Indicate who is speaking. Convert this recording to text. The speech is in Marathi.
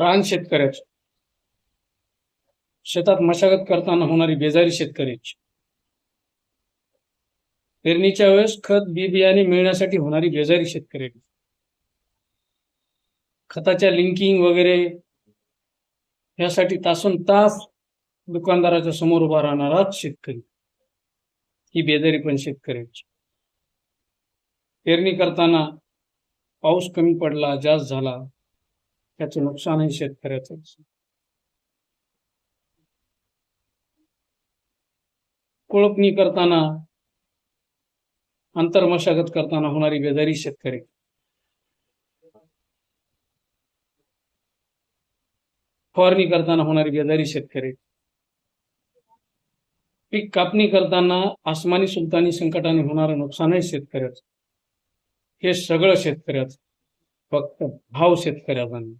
Speaker 1: रान शेतकऱ्याची. शेतात मशागत करताना होणारी बेजारी शेतकऱ्याची. पेरणीच्या वेळेस खत बी बियाणे मिळण्यासाठी होणारी बेजारी शेतकऱ्याची. खताच्या लिंकिंग वगैरे यासाठी तासून तास दुकानदाराच्या समोर उभा राहणाराच शेतकरी. ही बेजारी पण शेतकऱ्याची. पेरणी करताना पाऊस कमी पडला जास्त झाला त्याचं नुकसानही शेतकऱ्याचं. कोळपणी करताना आंतरमशागत करताना होणारी बेजारी शेतकरी. फवारणी करताना होणारी बेजारी शेतकरी. पीक कापणी करताना आसमानी सुलतानी संकटाने होणारं नुकसानही शेतकऱ्याचं. हे सगळं शेतकऱ्याचं. फक्त भाव शेतकऱ्याचा नाही.